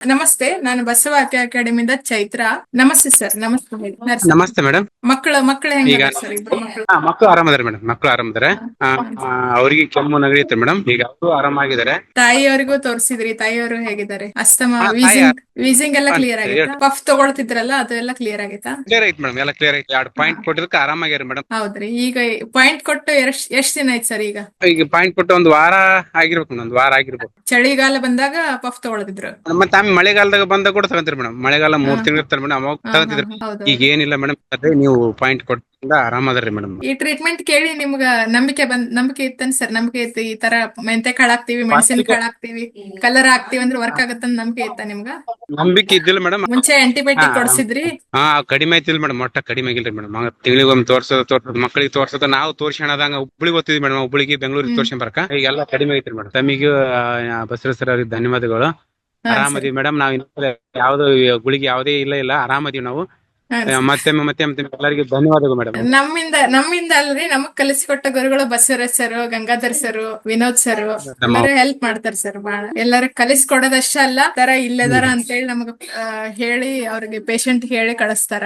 ನಮಸ್ತೆ ನಾನು ಬಸವ ಅಕಾಡೆಮಿಯಿಂದ ಚೈತ್ರ. ನಮಸ್ತೆ ಸರ್ ನಮಸ್ತೆ. ನಮಸ್ತೆ ಮೇಡಮ್. ಮಕ್ಕಳ ಮಕ್ಕಳ ಈಗ- ಸರ್ ಇಬ್ರು ಮಕ್ಕಳು? ಮಕ್ಕಳು ಆರಾಮದಾರೆ ಮೇಡಮ್ ಮಕ್ಕಳು ಆರಾಮದಾರೆ. ಅವ್ರಿಗೆ ಕೆಮ್ಮು ನೆಗಡಿ ಮೇಡಮ್. ಈಗ ಅವರು ಆರಾಮಾಗಿದ್ದಾರೆ ತಾಯಿಯವರಿಗೂ ತೋರಿಸಿದ್ರಿ ತಾಯಿಯವರು ಹೇಗಿದ್ದಾರೆ? ಅಸ್ತಮ ವೀಸಿಂಗ್ ವೀಸಿಂಗ್ ಎಲ್ಲ ಕ್ಲಿಯರ್ ಆಗೈತಾ ಪಫ್ ತಗೊಳ್ತಿದ್ರಲ್ಲ ಅದು ಎಲ್ಲ ಕ್ಲಿಯರ್ ಆಗೈತಾ ಕ್ಲಿಯರ್ ಐತಿ ಮೇಡಮ್ ಎಲ್ಲ ಕ್ಲಿಯರ್ ಐತಿ. ಎರಡು ಪಾಯಿಂಟ್ ಕೊಟ್ಟಿದ್ದಕ್ಕೆ ಆರಾಮಾಗ್ಯಾರ ಮೇಡಮ್ ಹೌದ್ರಿ ಈಗ ಪಾಯಿಂಟ್ ಕೊಟ್ಟು ಎಷ್ಟ್ ಎಷ್ಟ್ ದಿನ ಆಯ್ತು ಸರ್ ಈಗ? ಈಗ ಪಾಯಿಂಟ್ ಕೊಟ್ಟು ಒಂದು ವಾರ ಆಗಿರ್ಬೇಕು ಮೇಡಮ್ ಒಂದು ವಾರ ಆಗಿರ್ಬೇಕು. ಚಳಿಗಾಲ ಬಂದಾಗ ಪಫ್ ತಗೊಳ್ತಿದ್ರು ಮತ್ತೆ ಆಮೇಲೆ ಮಳೆಗಾಲದಾಗ ಬಂದಾಗ ಕೂಡ ತಗೊಂತೀರಿ ಮೇಡಮ್ ಮಳೆಗಾಲ ಮೂರ್. ತಿಂಗಳು ಇರ್ತಾರೆ ಮೇಡಮ್ ಅವಾಗ ತಗೊಂತಿದ್ರು. ಹೌದು. ಈಗ ಏನಿಲ್ಲ ಮೇಡಮ್ ಅದೇ ನೀವು ಪಾಯಿಂಟ್ ಕೊಟ್ಟಿಂದ ಆರಾಮದಾರ್ರಿ ಮೇಡಮ್. ಈ ಟ್ರೀಟ್ಮೆಂಟ್ ಕೇಳಿ ನಿಮ್ಗ ನಂಬಿಕೆ ಬಂದ್ ನಂಬಿಕೆ ಇತ್ತನ್ ಸರ್ ನಂಬಿಕೆ ಇತ್ತು ಈ ತರ ಮೆಂತೆ ಕಾಳು ಹಾಕ್ತಿವಿ ಮೆಣಸಿನ ಕಾಳ್ ಹಾಕ್ತಿವಿ ಕಲರ್ ಹಾಕ್ತಿವಿ ಅಂದ್ರೆ ವರ್ಕ್ ಆಗತ್ತ ನಂಬಿಕೆ ಇತ್ತ ನಿಮ್ಗ? ನಂಬಿಕೆ ಇದ್ದಿಲ್ಲ ಮೇಡಮ್. ಮುಂಚೆ ಆಂಟಿಬಯೋಟಿಕ್. ಕೊಡ್ಸಿದ್ರಿ ಹಾ ಕಡಿಮೆ ಆಯ್ತಿಲ್ಲ ಮೇಡಮ್ ಒಟ್ಟ ಕಡಿಮೆ ಆಗಿಲ್ರಿ ಮೇಡಮ್. ತಿಂಗಳಿಗೆ ಒಮ್ಮೆ ತೋರ್ಸೋದು ತೋರ್ಸೋದು ಮಕ್ಕಳಿಗೆ ತೋರ್ಸೋದು ನಾವು ತೋರ್ಸ್ಕೊಳದಂಗ ಹುಬ್ಳಿಗೆ ಓದ್ತಿದ್ವಿ ಮೇಡಮ್ ಹುಬ್ಳಿಗೆ ಬೆಂಗಳೂರಿಗೆ. ತೋರ್ಸ್ಕೊಂಡ್ ಬರಕ. ಈಗೆಲ್ಲ ಕಡಿಮೆ ಐತ್ರಿ ಮೇಡಮ್. ತಮಿಗೆ ಬಸರ ಸರ್ ಅವ್ರಿಗೆ ಧನ್ಯವಾದಗಳು. ಆರಾಮದಿವಿ ಮೇಡಮ್. ನಾವ್ ಇನ್ನೊಂದ್ಸಲ ಯಾವ್ದು ಗುಳಿಗೆ ಯಾವ್ದೇ ಇಲ್ಲ ಇಲ್ಲ. ಆರಾಮದೀವಿ ನಾವು. ಮತ್ತೆ ಮತ್ತೆ ಎಲ್ಲರಿಗೂ ಧನ್ಯವಾದಗಳು ಮೇಡಮ್ ನಮ್ಮಿಂದ ನಮ್ಮಿಂದ ಅಲ್ರಿ ನಮಗ್ ಕಲಿಸಿಕೊಟ್ಟ ಗುರುಗಳು Basavaraj sir Gangadhar sir Vinod sir ಎಲ್ಲರೂ ಹೆಲ್ಪ್ ಮಾಡ್ತಾರ ಸರ್ ಬಹಳ ಎಲ್ಲಾರು ಕಲಿಸ್ಕೊಡೋದಷ್ಟೇ ಅಲ್ಲ ತರ ಇಲ್ಲದಾರ ಅಂತೇಳಿ ನಮಗ ಆ, ಹೇಳಿ ಅವ್ರಿಗೆ ಪೇಷಂಟ್ ಹೇಳಿ ಕಳಿಸ್ತಾರ.